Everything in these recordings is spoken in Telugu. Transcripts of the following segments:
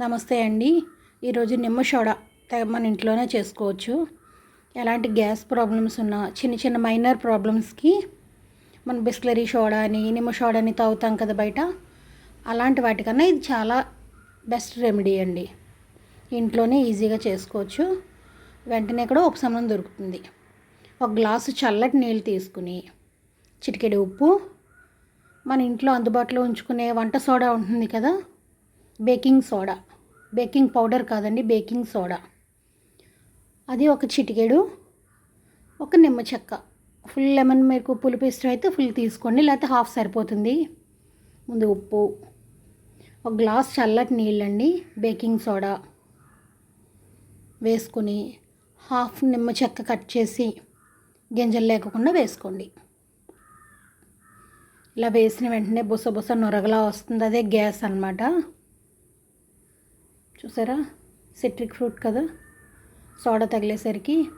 నమస్తే అండి. ఈరోజు నిమ్మ సోడా మన ఇంట్లోనే చేసుకోవచ్చు. ఎలాంటి గ్యాస్ ప్రాబ్లమ్స్ ఉన్నా చిన్న చిన్న మైనర్ ప్రాబ్లమ్స్కి మన బిస్లరీ సోడా అని నిమ్మ సోడా అని తాగుతాం కదా బయట. అలాంటి వాటికన్నా ఇది చాలా బెస్ట్ రెమెడీ అండి. ఇంట్లోనే ఈజీగా చేసుకోవచ్చు. వెంటనే కూడా ఉపశమనం దొరుకుతుంది. ఒక గ్లాసు చల్లటి నీళ్ళు తీసుకుని చిటికెడు ఉప్పు మన ఇంట్లో అందుబాటులో ఉంచుకునే వంట సోడా ఉంటుంది కదా? Baking soda. బేకింగ్ పౌడర్ కాదండి బేకింగ్ సోడా. అది ఒక చిటికెడు ఒక నిమ్మ చెక్క. ఫుల్ లెమన్ మీకు పులుపు ఇష్టం అయితే ఫుల్ తీసుకోండి లేకపోతే హాఫ్ సరిపోతుంది. ముందు ఉప్పు ఒక గ్లాస్ చల్లటి నీళ్ళండి బేకింగ్ సోడా వేసుకొని హాఫ్ నిమ్మ చెక్క కట్ చేసి గింజలు లేకుండా వేసుకోండి. ఇలా వేసిన వెంటనే బుస బుస నొరగలా వస్తుంది అదే గ్యాస్ అనమాట చూసారా? సిట్రిక్ ఫ్రూట్ కదా? సోడా తగిలేసరికి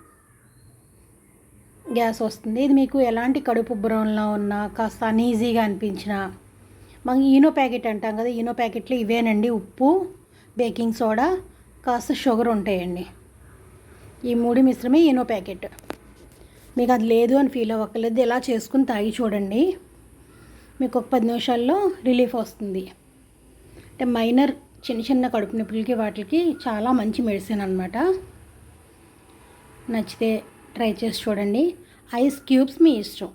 గ్యాస్ వస్తుంది. ఇది మీకు ఎలాంటి కడుపు ఉబ్బరంలో ఉన్నా కాస్త అనీజీగా అనిపించినా మనం ఈనో ప్యాకెట్ అంటాం కదా ఈనో ప్యాకెట్లు ఇవేనండి. ఉప్పు బేకింగ్ సోడా కాస్త షుగర్ ఉంటాయండి. ఈ మూడు మిశ్రమే ఈనో ప్యాకెట్. మీకు అది లేదు అని ఫీల్ అవ్వక్కర్లేదు. ఇలా చేసుకుని తాగి చూడండి. మీకు ఒక పది నిమిషాల్లో రిలీఫ్ వస్తుంది. అంటే మైనర్ చిన్న చిన్న కడుపు నొప్పులకి వాటికి చాలా మంచి మెడిసిన్ అనమాట నచ్చితే ట్రై చేసి చూడండి. ఐస్ క్యూబ్స్ మీ ఇష్టం.